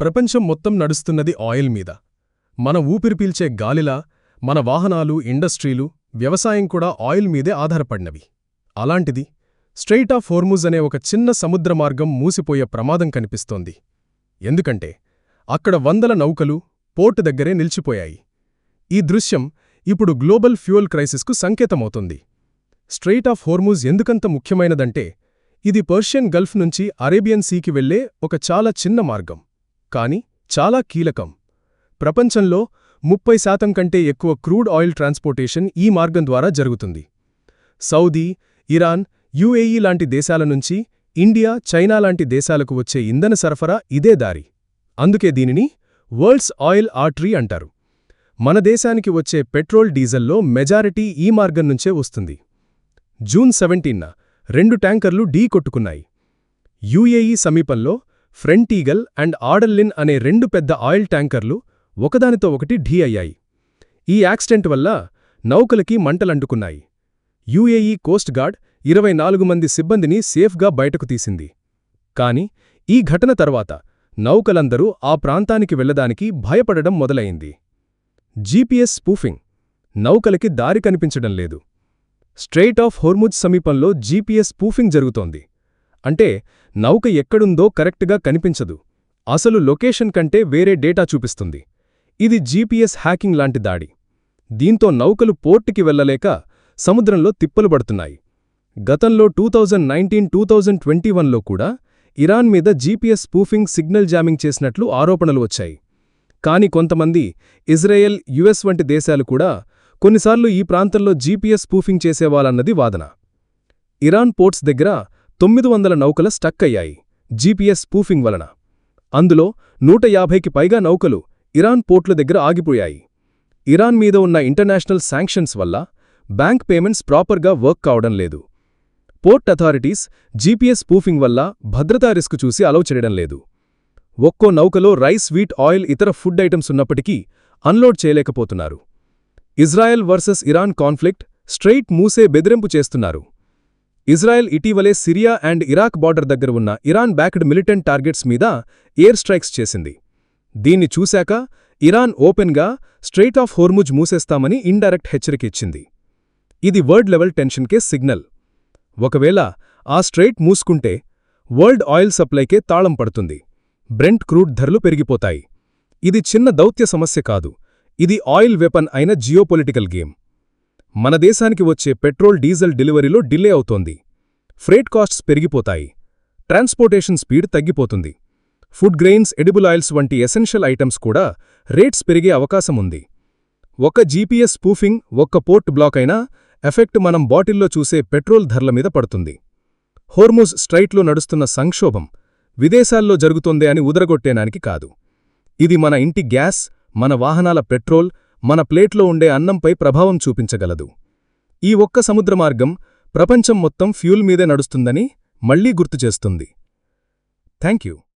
ప్రపంచం మొత్తం నడుస్తున్నది ఆయిల్ మీద. మన ఊపిరి పీల్చే గాలిలా మన వాహనాలు ఇండస్ట్రీలు వ్యవసాయం కూడా ఆయిల్ మీదే ఆధారపడినవి. అలాంటిది స్ట్రెయిట్ ఆఫ్ హోర్ముజ్ అనే ఒక చిన్న సముద్ర మార్గం మూసిపోయే ప్రమాదం కనిపిస్తోంది. ఎందుకంటే అక్కడ వందల నౌకలు పోర్టు దగ్గరే నిలిచిపోయాయి. ఈ దృశ్యం ఇప్పుడు గ్లోబల్ ఫ్యూయల్ క్రైసిస్కు సంకేతమవుతుంది. స్ట్రెయిట్ ఆఫ్ హోర్ముజ్ ఎందుకంత ముఖ్యమైనదంటే ఇది పర్షియన్ గల్ఫ్ నుంచి అరేబియన్ సీకి వెళ్ళే ఒక చాలా చిన్న మార్గం. కాని చాలా కీలకం. ప్రపంచంలో ముప్పై శాతం కంటే ఎక్కువ క్రూడ్ ఆయిల్ ట్రాన్స్పోర్టేషన్ ఈ మార్గం ద్వారా జరుగుతుంది. సౌదీ ఇరాన్ యుఏఈ లాంటి దేశాల నుంచి ఇండియా చైనా లాంటి దేశాలకు వచ్చే ఇంధన సరఫరా ఇదే దారి. అందుకే దీనిని వరల్డ్స్ ఆయిల్ ఆర్టరీ అంటారు. మన దేశానికి వచ్చే పెట్రోల్ డీజల్లో మెజారిటీ ఈ మార్గం నుంచే వస్తుంది. జూన్ సెవెంటీన్న రెండు ట్యాంకర్లు ఢీ కొట్టుకున్నాయి. యుఏఈ సమీపంలో ఫ్రెంటీగల్ అండ్ ఆడల్లిన్ అనే రెండు పెద్ద ఆయిల్ ట్యాంకర్లు ఒకదానితో ఒకటి ఢీ అయ్యాయి. ఈ యాక్సిడెంట్ వల్ల నౌకలకి మంటలంటుకున్నాయి. యుఏఈ కోస్ట్ గార్డ్ ఇరవై నాలుగు మంది సిబ్బందిని సేఫ్గా బయటకు తీసింది. కాని ఈ ఘటన తర్వాత నౌకలందరూ ఆ ప్రాంతానికి వెళ్ళడానికి భయపడడం మొదలయింది జీపీఎస్ స్పూఫింగ్ నౌకలకి దారి కనిపించడం లేదు. స్ట్రెయిట్ ఆఫ్ హోర్ముజ్ సమీపంలో జీపీఎస్ స్పూఫింగ్ జరుగుతోంది. అంటే నౌక ఎక్కడుందో కరెక్ట్గా కనిపించదు. అసలు లొకేషన్ కంటే వేరే డేటా చూపిస్తుంది. ఇది జీపీఎస్ హ్యాకింగ్ లాంటి దాడి. దీంతో నౌకలు పోర్టుకి వెళ్ళలేక సముద్రంలో తిప్పలు పడుతున్నాయి. గతంలో two thousand nineteen two thousand twenty వన్లో కూడా ఇరాన్ మీద జీపీఎస్ స్పూఫింగ్ సిగ్నల్ జామింగ్ చేసినట్లు ఆరోపణలు వచ్చాయి. కాని కొంతమంది ఇజ్రాయెల్ యుఎస్ వంటి దేశాలు కూడా కొన్నిసార్లు ఈ ప్రాంతంలో జీపీఎస్ స్పూఫింగ్ చేసేవాలన్నది వాదన. ఇరాన్ పోర్ట్స్ దగ్గర తొమ్మిది వందల నౌకల స్టక్ అయ్యాయి జీపీఎస్ స్పూఫింగ్ వలన. అందులో నూట యాభైకి పైగా నౌకలు ఇరాన్ పోర్ట్ల దగ్గర ఆగిపోయాయి. ఇరాన్ మీద ఉన్న ఇంటర్నేషనల్ శాంక్షన్స్ వల్ల బ్యాంక్ పేమెంట్స్ ప్రాపర్గా వర్క్ కావడం లేదు. పోర్ట్ అథారిటీస్ జీపీఎస్ స్పూఫింగ్ వల్ల భద్రతా రిస్క్ చూసి అలౌ చేయడం లేదు. ఒక్కో నౌకలో రైస్ వీట్ ఆయిల్ ఇతర ఫుడ్ ఐటమ్స్ ఉన్నప్పటికీ అన్లోడ్ చేయలేకపోతున్నారు. Israel versus Iran conflict strait మూసే బెదిరింపు చేస్తున్నారు. ఇజ్రాయెల్ ఇటీవలే సిరియా అండ్ ఇరాక్ బార్డర్ దగ్గర ఉన్న ఇరాన్ బ్యాక్డ్ మిలిటెంట్ టార్గెట్స్ మీద ఎయిర్ స్ట్రైక్స్ చేసింది. దీన్ని చూశాక ఇరాన్ ఓపెన్గా స్ట్రెయిట్ ఆఫ్ హోర్ముజ్ మూసేస్తామని ఇండైరెక్ట్ హెచ్చరిక ఇచ్చింది ఇది వరల్డ్ లెవెల్ టెన్షన్కే సిగ్నల్. ఒకవేళ ఆ స్ట్రెయిట్ మూసుకుంటే వరల్డ్ ఆయిల్ సప్లైకే తాళం పడుతుంది. బ్రెంట్ క్రూడ్ ధరలు పెరిగిపోతాయి. ఇది చిన్న దౌత్య సమస్య కాదు. ఇది ఆయిల్ వెపన్ అయిన జియోపొలిటికల్ గేమ్. మన దేశానికి వచ్చే పెట్రోల్ డీజిల్ డెలివరీలో డిలే అవుతోంది. ఫ్రేట్ కాస్ట్స్ పెరిగిపోతాయి. ట్రాన్స్పోర్టేషన్ స్పీడ్ తగ్గిపోతుంది. ఫుడ్ గ్రెయిన్స్ ఎడిబుల్ ఆయిల్స్ వంటి ఎసెన్షియల్ ఐటమ్స్ కూడా రేట్స్ పెరిగే అవకాశం ఉంది. ఒక జీపీఎస్ స్పూఫింగ్ ఒక్క పోర్ట్ బ్లాక్ అయినా ఎఫెక్ట్ మనం బాటిల్లో చూసే పెట్రోల్ ధరల మీద పడుతుంది. హోర్ముజ్ స్ట్రైట్లో నడుస్తున్న సంక్షోభం విదేశాల్లో జరుగుతోందే అని ఉదరగొట్టేనానికి కాదు. ఇది మన ఇంటి గ్యాస్ మన వాహనాల పెట్రోల్ మన ప్లేట్లో ఉండే అన్నంపై ప్రభావం చూపించగలదు. ఈ ఒక్క సముద్ర మార్గం ప్రపంచం మొత్తం ఫ్యూల్ మీదే నడుస్తుందని మళ్ళీ గుర్తుచేస్తుంది థ్యాంక్ యూ